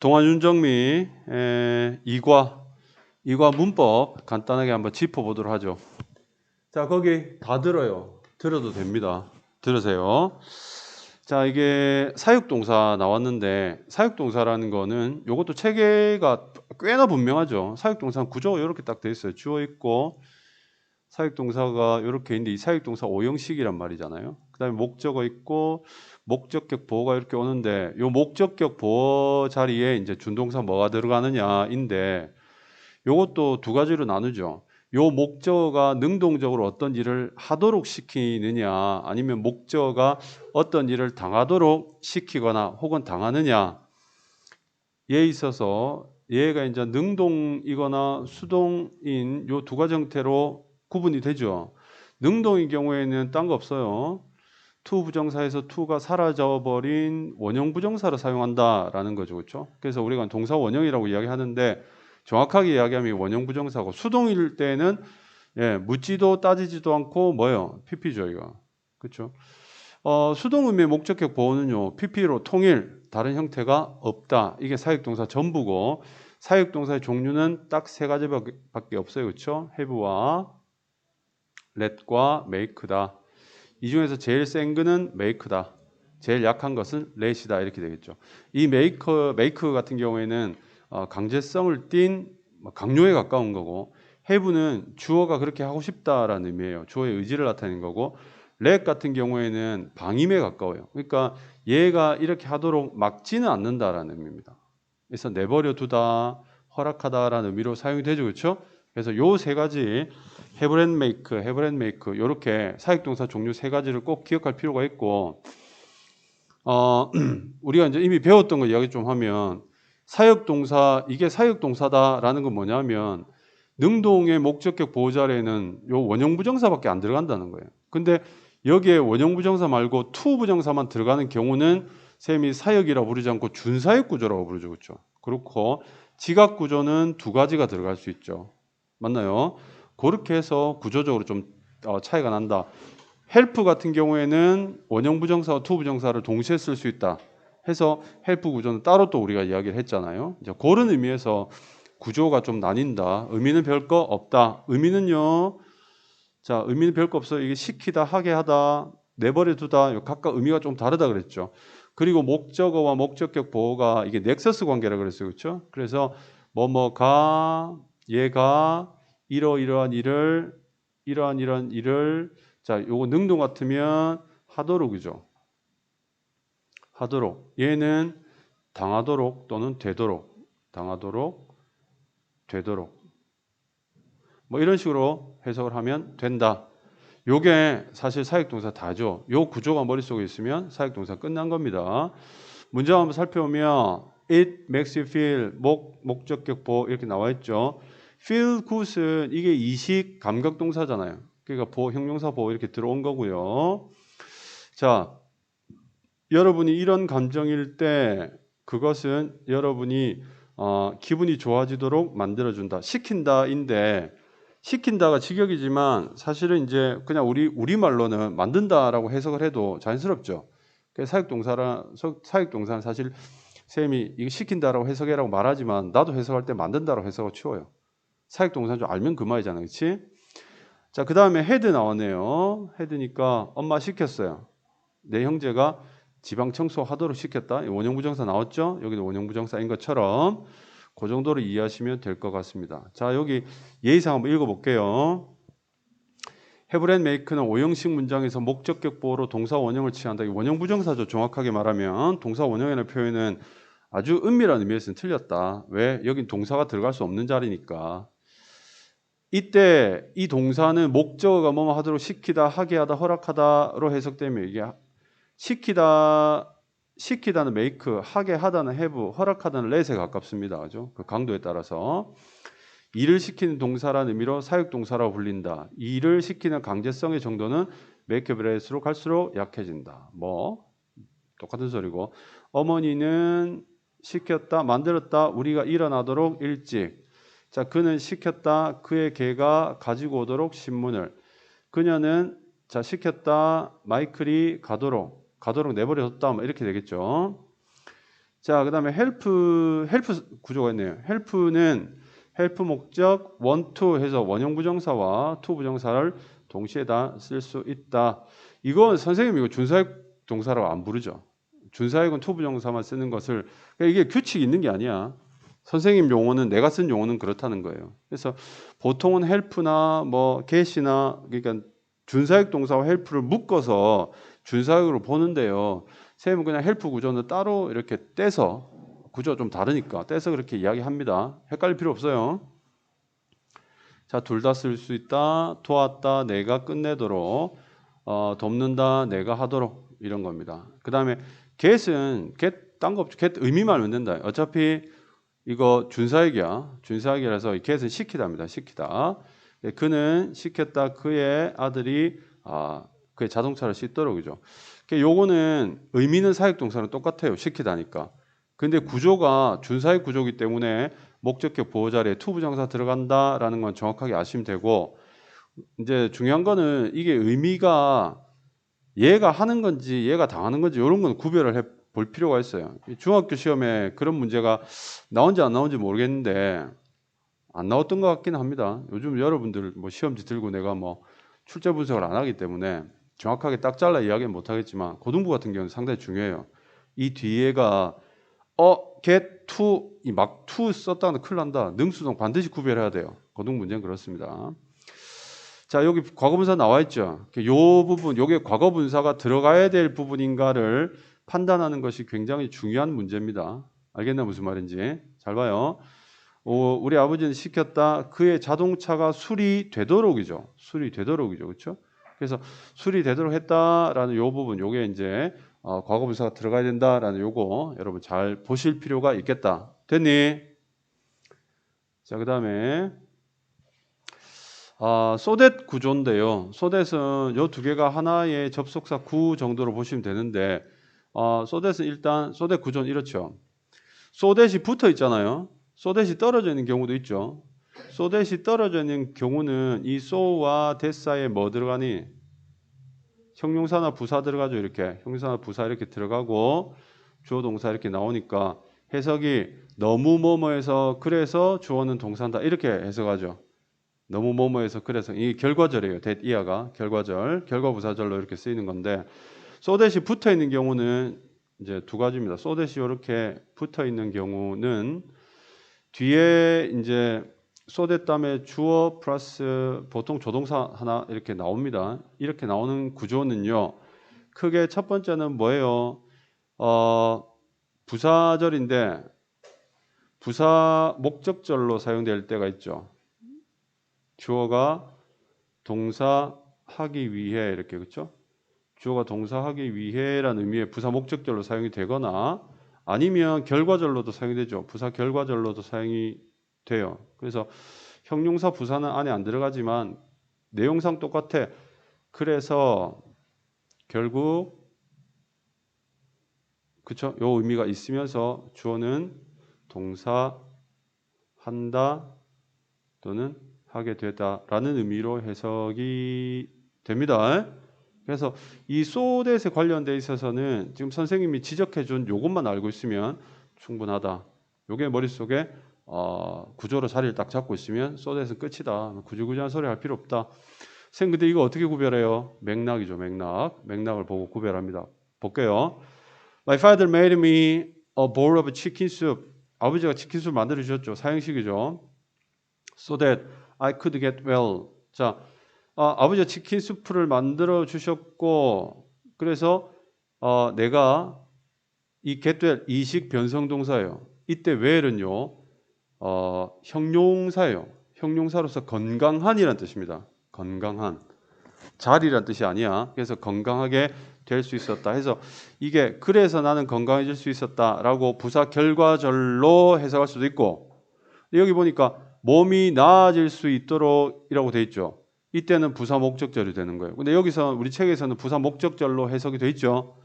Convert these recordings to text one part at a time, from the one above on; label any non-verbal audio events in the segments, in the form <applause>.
동안 윤정미 에, 이과 이과 문법 간단하게 한번 짚어보도록 하죠. 자 거기 다 들어요. 들어도 됩니다. 들으세요. 자 이게 사육동사 나왔는데 사육동사라는 거는 요것도 체계가 꽤나 분명하죠. 사육동사 구조가 이렇게 딱 돼 있어요. 주어 있고 사육동사가 이렇게 있는데 이 사육동사 오형식이란 말이잖아요. 그 다음에 목적어 있고 목적격 보어가 이렇게 오는데 요 목적격 보어 자리에 이제 준동사 뭐가 들어가느냐인데 요것도 두 가지로 나누죠. 요 목적어가 능동적으로 어떤 일을 하도록 시키느냐 아니면 목적어가 어떤 일을 당하도록 시키거나 혹은 당하느냐 얘에 있어서 얘가 이제 능동이거나 수동인 요 두 가지 형태로 구분이 되죠. 능동인 경우에는 딴 거 없어요. 투 부정사에서 투가 사라져 버린 원형 부정사를 사용한다라는 거죠. 그렇죠? 그래서 우리가 동사 원형이라고 이야기하는데 정확하게 이야기하면 원형 부정사고 수동일 때는 예, 묻지도 따지지도 않고 뭐요? PP죠, 이거. 그렇죠? 어, 수동 의미의 목적격 보호는요. PP로 통일, 다른 형태가 없다. 이게 사역동사 전부고 사역동사의 종류는 딱 세 가지밖에 없어요. 그렇죠? have와 let과 make다. 이 중에서 제일 센 거는 make다. 제일 약한 것은 let이다. 이렇게 되겠죠. 이 make, make 같은 경우에는 어, 강제성을 띤뭐 강요에 가까운 거고 have는 주어가 그렇게 하고 싶다라는 의미예요. 주어의 의지를 나타내는 거고 let 같은 경우에는 방임에 가까워요. 그러니까 얘가 이렇게 하도록 막지는 않는다라는 의미입니다. 그래서 내버려 두다, 허락하다라는 의미로 사용이 되죠. 그렇죠? 그래서 요 세 가지 make, have and make 요렇게 사역동사 종류 세 가지를 꼭 기억할 필요가 있고 어, <clears throat> 우리가 이제 이미 배웠던 거 이야기 좀 하면 사역동사 이게 사역동사다라는 건 뭐냐면 능동의 목적격 보호자에는 요 원형 부정사밖에 안 들어간다는 거예요. 근데 여기에 원형 부정사 말고 투 부정사만 들어가는 경우는 셈이 사역이라고 부르지 않고 준사역 구조라고 부르죠. 그렇죠? 그렇고 지각 구조는 두 가지가 들어갈 수 있죠. 맞나요? 그렇게 해서 구조적으로 좀 어, 차이가 난다. 헬프 같은 경우에는 원형 부정사와 투 부정사를 동시에 쓸 수 있다. 해서 헬프 구조는 따로 또 우리가 이야기를 했잖아요. 이제 그런 의미에서 구조가 좀 나뉜다. 의미는 별거 없다. 의미는요. 자, 의미는 별거 없어. 이게 시키다, 하게 하다, 내버려 두다. 각각 의미가 좀 다르다 그랬죠. 그리고 목적어와 목적격 보호가 이게 넥서스 관계라 그랬어요. 그렇죠? 그래서 뭐뭐가 얘가 이러이러한 일을 이러한 이러한 일을 자, 요거 능동 같으면 하도록 이죠. 하도록. 얘는 당하도록 또는 되도록. 당하도록 되도록. 뭐 이런 식으로 해석을 하면 된다. 요게 사실 사역동사 다죠. 요 구조가 머릿속에 있으면 사역동사 끝난 겁니다. 문제 한번 살펴보면 it makes you feel 목 목적격 보호 이렇게 나와 있죠. Feel good은 이게 이식 감각 동사잖아요. 그러니까 보호 형용사 보호 이렇게 들어온 거고요. 자, 여러분이 이런 감정일 때 그것은 여러분이 어, 기분이 좋아지도록 만들어준다. 시킨다인데 시킨다가 직역이지만 사실은 이제 그냥 우리 우리 말로는 만든다라고 해석을 해도 자연스럽죠. 그 사역 동사라 사역 동사는 사실 쌤이 이거 시킨다라고 해석해라고 말하지만 나도 해석할 때 만든다라고 해석을 치워요. 사역 동사 좀 알면 그만이잖아, 그렇지? 자, 그 다음에 헤드 나오네요. 헤드니까 엄마 시켰어요. 내 형제가 지방 청소하도록 시켰다. 원형 부정사 나왔죠? 여기도 원형 부정사인 것처럼 그 정도로 이해하시면 될 것 같습니다. 자, 여기 예의상 한번 읽어볼게요. 해브랜 메이크는 오형식 문장에서 목적격 보호로 동사 원형을 취한다. 이 원형 부정사죠. 정확하게 말하면 동사 원형이라는 표현은 아주 은밀한 의미에서는 틀렸다. 왜? 여긴 동사가 들어갈 수 없는 자리니까. 이때 이 동사는 목적어가 뭐뭐 하도록 시키다, 하게 하다, 허락하다로 해석되면 이게 시키다 시키다는 make, 하게 하다는 have, 허락하다는 let에 가깝습니다. 그죠? 그 강도에 따라서 일을 시키는 동사라는 의미로 사역 동사라고 불린다. 일을 시키는 강제성의 정도는 make let으로 갈수록 약해진다. 뭐 똑같은 소리고 어머니는 시켰다, 만들었다, 우리가 일어나도록 일찍. 자, 그는 시켰다, 그의 개가 가지고 오도록 신문을. 그녀는 자 시켰다, 마이클이 가도록. 가도록 내버려뒀다 뭐 이렇게 되겠죠. 자, 그다음에 help help 구조가 있네요. help는 help 목적 to 해서 원형 부정사와 to 부정사를 동시에 다 쓸 수 있다. 이건 선생님 이거 준사역 동사라고 안 부르죠. 준사역은 to 부정사만 쓰는 것을 그러니까 이게 규칙이 있는 게 아니야. 선생님 용어는 내가 쓴 용어는 그렇다는 거예요. 그래서 보통은 help나 뭐 get이나 그러니까 준사역 동사와 help를 묶어서 준사역으로 보는데요. 선생님은 그냥 help 구조는 따로 이렇게 떼서 구조 좀 다르니까 떼서 그렇게 이야기합니다. 헷갈릴 필요 없어요. 자, 둘 다 쓸 수 있다. 도왔다. 내가 끝내도록. 어, 돕는다. 내가 하도록. 이런 겁니다. 그 다음에 get은 get 딴 거 없죠. get 의미만 된다. 어차피 이거 준사역이야. 준사역이라서 이 get은 시키다입니다. 시키다. 예, 그는 시켰다. 그의 아들이 아, 그의 자동차를 씻도록이죠. 그 요거는 의미는 사역 동사는 똑같아요. 시키다니까. 근데 구조가 준사역 구조기 때문에 목적격 보호 자리에 to 부정사 들어간다라는 건 정확하게 아시면 되고 이제 중요한 거는 이게 의미가 얘가 하는 건지 얘가 당하는 건지 이런 건 구별을 해 볼 필요가 있어요. 이 중학교 시험에 그런 문제가 나온지 안 나온지 모르겠는데 안 나왔던 것 같기는 합니다. 요즘 여러분들 뭐 시험지 들고 내가 뭐 출제 분석을 안 하기 때문에 정확하게 딱 잘라 이야기는 못 하겠지만 고등부 같은 경우는 상당히 중요해요. 이 뒤에가 어 get to 이막 to 썼다는 큰일 난다. 능수동 반드시 구별해야 돼요. 고등 문제는 그렇습니다. 자 여기 과거분사 나와 있죠. 요 부분 요게 과거분사가 들어가야 될 부분인가를 판단하는 것이 굉장히 중요한 문제입니다. 알겠나 무슨 말인지 잘 봐요. 오, 우리 아버지는 시켰다. 그의 자동차가 수리 되도록이죠. 수리 되도록이죠. 그렇죠? 그래서 수리 되도록 했다라는 요 부분 요게 이제 어, 과거분사가 들어가야 된다라는 요거 여러분 잘 보실 필요가 있겠다. 됐니? 자, 그다음에 아, 소댓 구조인데요. 소댓은 요 두 개가 하나의 접속사 구 정도로 보시면 되는데 어, 소댓은 일단 소댓 구조는 이렇죠. 소댓이 붙어 있잖아요. 소댓이 떨어져 있는 경우도 있죠. 소댓이 떨어져 있는 경우는 이 소와 대사에 뭐 들어가니? 형용사나 부사 들어가죠. 이렇게 형용사나 부사 이렇게 들어가고 주어 동사 이렇게 나오니까 해석이 너무 뭐뭐해서 그래서 주어는 동사다 이렇게 해석하죠. 너무 뭐뭐해서 그래서 이 결과절이에요. that 이하가 결과절, 결과부사절로 이렇게 쓰이는 건데 소댓이 붙어 있는 경우는 이제 두 가지입니다. 소댓이 이렇게 붙어 있는 경우는 뒤에 이제 소댓 다음에 주어 플러스 보통 조동사 하나 이렇게 나옵니다. 이렇게 나오는 구조는요. 크게 첫 번째는 뭐예요? 어, 부사절인데 부사 목적절로 사용될 때가 있죠. 주어가 동사 하기 위해 이렇게 그렇죠? 주어가 동사 하기 위해라는 의미의 부사 목적절로 사용이 되거나 아니면 결과절로도 사용이 되죠. 부사 결과절로도 사용이 돼요. 그래서 형용사 부사는 안에 안 들어가지만 내용상 똑같아. 그래서 결국 그쵸? 요 의미가 있으면서 주어는 동사 한다 또는 하게 되다라는 의미로 해석이 됩니다. 그래서 이 소댓에 관련돼 있어서는 지금 선생님이 지적해 준 요것만 알고 있으면 충분하다. 요게 머릿속에 어, 구조로 자리를 딱 잡고 있으면 소댓은 끝이다. 구질구질한 소리 할 필요 없다. 선생님 근데 이거 어떻게 구별해요? 맥락이죠. 맥락. 맥락을 보고 구별합니다. 볼게요. My father made me a bowl of chicken soup. 아버지가 치킨 수프 만들어 주셨죠. 사형식이죠. So that I could get well. 자, 아, 아버지가 치킨 수프를 만들어 주셨고 그래서 어, 내가 이 get 이식 변성 동사예요. 이때 well은요. 어, 형용사예요. 형용사로서 건강한이란 뜻입니다. 건강한. 잘이란 뜻이 아니야. 그래서 건강하게 될 수 있었다 해서 이게 그래서 나는 건강해질 수 있었다라고 부사 결과절로 해석할 수도 있고 여기 보니까 몸이 나아질 수 있도록이라고 돼 있죠. 이때는 부사 목적절이 되는 거예요. 근데 여기서 우리 책에서는 부사 목적절로 해석이 돼 있죠.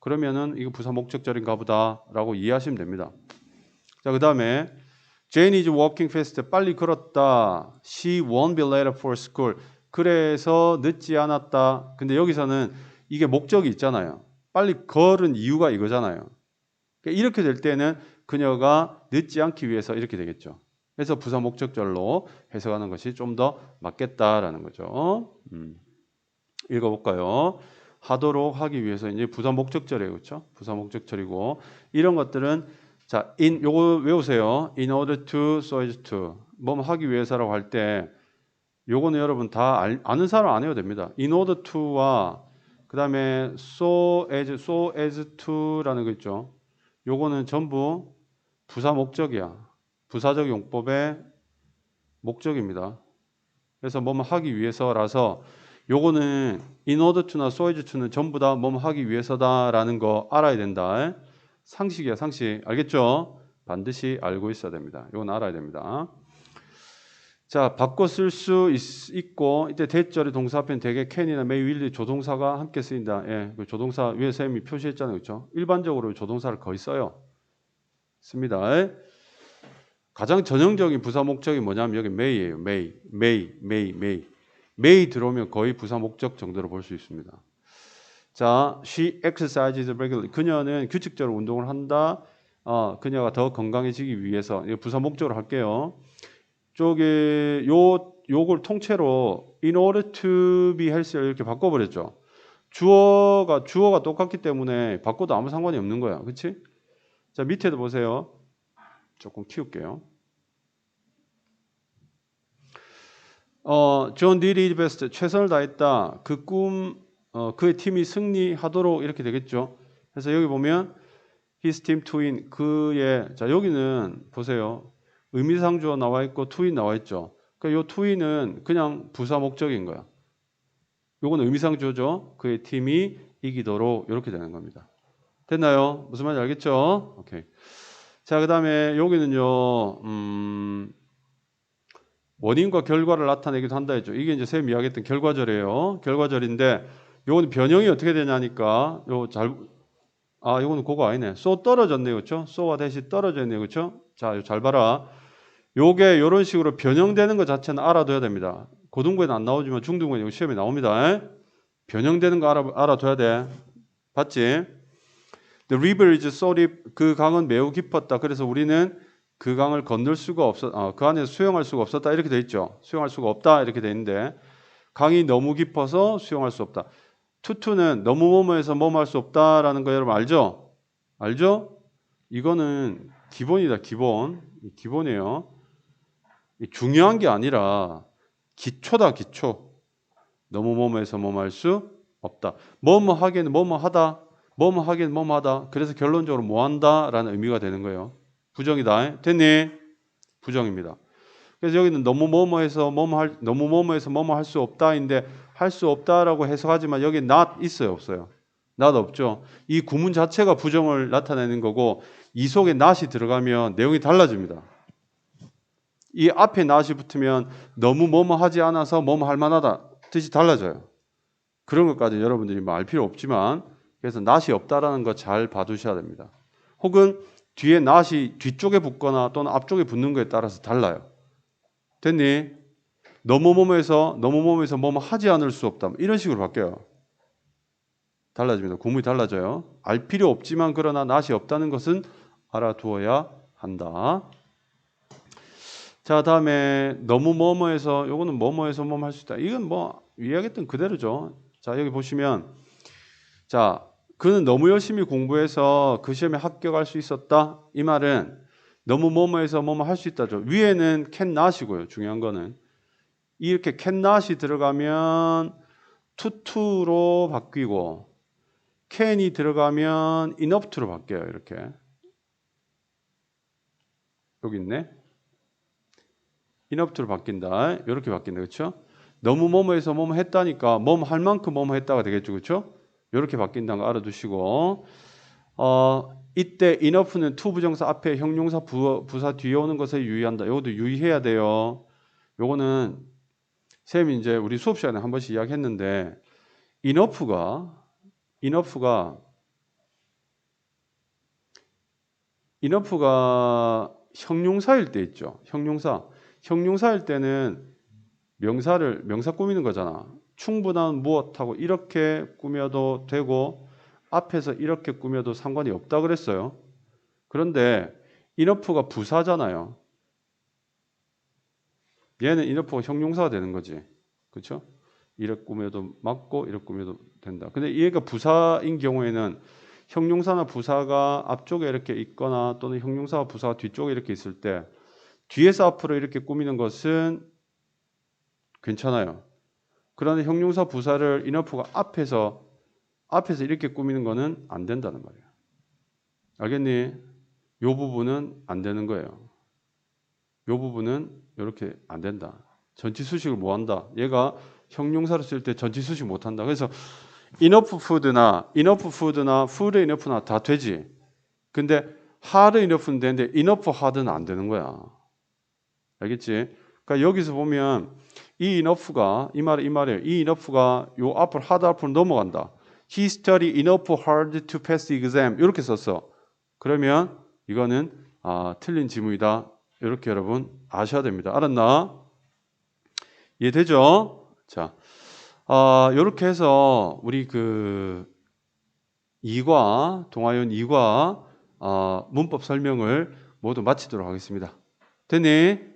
그러면은 이거 부사 목적절인가 보다라고 이해하시면 됩니다. 자, 그다음에 Jane is walking fast. 빨리 걸었다. She won't be late for school. 그래서 늦지 않았다. 근데 여기서는 이게 목적이 있잖아요. 빨리 걸은 이유가 이거잖아요. 그러니까 이렇게 될 때는 그녀가 늦지 않기 위해서 이렇게 되겠죠. 그래서 부사 목적절로 해석하는 것이 좀 더 맞겠다라는 거죠. 음. 읽어볼까요? 하도록 하기 위해서 이제 부사 목적절이에요, 그렇죠? 부사 목적절이고 이런 것들은 자, in 요거 외우세요. In order to, so as to. 뭐 하기 위해서라고 할 때 요거는 여러분 다 알, 아는 사람 안 해도 됩니다. In order to와 그 다음에 so as, so as to라는 거 있죠. 요거는 전부 부사 목적이야. 부사적 용법의 목적입니다. 그래서 뭐뭐 하기 위해서라서 요거는 in order to나 so as to는 전부 다 뭐뭐 하기 위해서다라는 거 알아야 된다. 상식이야, 상식. 알겠죠? 반드시 알고 있어야 됩니다. 이건 알아야 됩니다. 자, 바꿔 쓸 수 있고 이때 대절의 동사 앞에는 대개 can이나 may, will 조동사가 함께 쓰인다. 예, 그 조동사 위에 쌤이 표시했잖아요, 그렇죠? 일반적으로 조동사를 거의 써요. 씁니다. 가장 전형적인 부사 목적이 뭐냐면 여기 may예요. may, may, may, may. may 들어오면 거의 부사 목적 정도로 볼 수 있습니다. 자, she exercises regularly. 그녀는 규칙적으로 운동을 한다. 어, 그녀가 더 건강해지기 위해서 부사 목적으로 할게요. 쪽에 요 요걸 통째로 in order to be healthy 이렇게 바꿔버렸죠. 주어가 주어가 똑같기 때문에 바꿔도 아무 상관이 없는 거야, 그렇지? 자 밑에도 보세요. 조금 키울게요. 어, 존 best. 최선을 다했다. 그 꿈, 어, 그의 팀이 승리하도록 이렇게 되겠죠. 그래서 여기 보면 his team to win. 그의, 자, 여기는 보세요. 의미상주어 나와 있고 to win 나와 있죠. 그러니까 요 to win은 그냥 부사 목적인 거야. 요거는 의미상주어죠. 그의 팀이 이기도록 이렇게 되는 겁니다. 됐나요? 무슨 말인지 알겠죠? 오케이. 자, 그 다음에 여기는요, 음, 원인과 결과를 나타내기도 한다 했죠. 이게 이제 쌤이 이야기했던 결과절이에요. 결과절인데, 요거는 변형이 어떻게 되냐니까, 요 잘, 아, 요거는 그거 아니네. 쏘 떨어졌네요. 그쵸? 쏘와 대시 떨어져 있네요. 그쵸? 자, 요 잘 봐라. 요게 요런 식으로 변형되는 것 자체는 알아둬야 됩니다. 고등부에는 안 나오지만 중등부에 는 시험에 나옵니다. 에? 변형되는 거 알아, 알아둬야 돼. 봤지? The river is so deep. 그 강은 매우 깊었다. 그래서 우리는 그 강을 건널 수가 없었, 어, 그 안에서 수영할 수가 없었다. 이렇게 돼 있죠. 수영할 수가 없다. 이렇게 돼 있는데 강이 너무 깊어서 수영할 수 없다. 투투는 너무 뭐뭐해서 뭐뭐 할 수 없다라는 거 여러분 알죠? 알죠? 이거는 기본이다. 기본. 기본이에요. 이 중요한 게 아니라 기초다. 기초. 너무 뭐뭐해서 뭐뭐 할 수 없다. 뭐뭐 하기에는 뭐뭐 하다. 뭐뭐 하긴 뭐뭐 하다. 그래서 결론적으로 뭐 한다라는 의미가 되는 거예요. 부정이다. 됐니? 부정입니다. 그래서 여기는 너무 뭐뭐 해서 뭐뭐 할 너무 뭐뭐 해서 뭐뭐 할 수 없다인데 할 수 없다라고 해석하지만 여기 not 있어요, 없어요? not 없죠. 이 구문 자체가 부정을 나타내는 거고 이 속에 not이 들어가면 내용이 달라집니다. 이 앞에 not이 붙으면 너무 뭐뭐 하지 않아서 뭐뭐 할 만하다 뜻이 달라져요. 그런 것까지 여러분들이 뭐 알 필요 없지만 그래서 낫이 없다라는 거 잘 봐두셔야 됩니다. 혹은 뒤에 낫이 뒤쪽에 붙거나 또는 앞쪽에 붙는 거에 따라서 달라요. 됐니? 너무 뭐뭐해서 너무 뭐뭐해서 뭐뭐 하지 않을 수 없다. 이런 식으로 바뀌어요. 달라집니다. 구문이 달라져요. 알 필요 없지만 그러나 낫이 없다는 것은 알아두어야 한다. 자 다음에 너무 뭐뭐해서 요거는 뭐뭐해서 뭐뭐 할 수 있다. 이건 뭐 이야기했던 그대로죠. 자 여기 보시면 자, 그는 너무 열심히 공부해서 그 시험에 합격할 수 있었다. 이 말은 너무 뭐뭐해서 뭐뭐 할 수 있다죠. 위에는 can not이고요. 중요한 거는 이렇게 can not이 들어가면 to to로 바뀌고 can이 들어가면 enough to로 바뀌어요. 이렇게 여기 있네. enough to로 바뀐다. 이렇게 바뀐다. 그렇죠? 너무 뭐뭐해서 뭐뭐 했다니까 뭐뭐 할 만큼 뭐뭐 했다가 되겠죠. 그렇죠? 이렇게 바뀐다는 거 알아두시고 어, 이때 enough는 to 부정사 앞에 형용사 부, 부사 뒤에 오는 것에 유의한다. 이것도 유의해야 돼요. 요거는 쌤이 이제 우리 수업 시간에 한 번씩 이야기했는데 enough가 enough가 enough가 형용사일 때 있죠. 형용사. 형용사일 때는 명사를 명사 꾸미는 거잖아. 충분한 무엇하고 이렇게 꾸며도 되고 앞에서 이렇게 꾸며도 상관이 없다 그랬어요. 그런데 인어프가 부사잖아요. 얘는 인어프가 형용사가 되는 거지. 그렇죠? 이렇게 꾸며도 맞고 이렇게 꾸며도 된다. 근데 얘가 부사인 경우에는 형용사나 부사가 앞쪽에 이렇게 있거나 또는 형용사와 부사가 뒤쪽에 이렇게 있을 때 뒤에서 앞으로 이렇게 꾸미는 것은 괜찮아요. 그러나 형용사 부사를 인어프가 앞에서 앞에서 이렇게 꾸미는 거는 안 된다는 말이에요. 알겠니? 요 부분은 안 되는 거예요. 요 부분은 이렇게 안 된다. 전치 수식을 못 한다. 얘가 형용사로 쓸 때 전치 수식 못 한다. 그래서 enough food나 enough food나 food enough나 다 되지. 근데 hard enough는 되는데 enough hard는 안 되는 거야. 알겠지? 그러니까 여기서 보면 이 enough가 이 말이 이 말이에요. 이 enough가 요 앞으로 hard 앞으로 넘어간다. He studied enough hard to pass the exam. 이렇게 썼어. 그러면 이거는 아, 틀린 지문이다. 이렇게 여러분 아셔야 됩니다. 알았나? 이해되죠? 자, 아, 이렇게 해서 우리 그 2과 동아연 2과 아, 문법 설명을 모두 마치도록 하겠습니다. 됐니?